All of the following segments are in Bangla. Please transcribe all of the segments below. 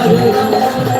Hare Hare.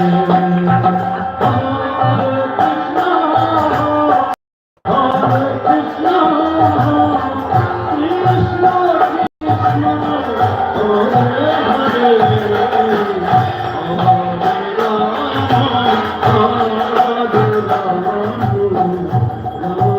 Hare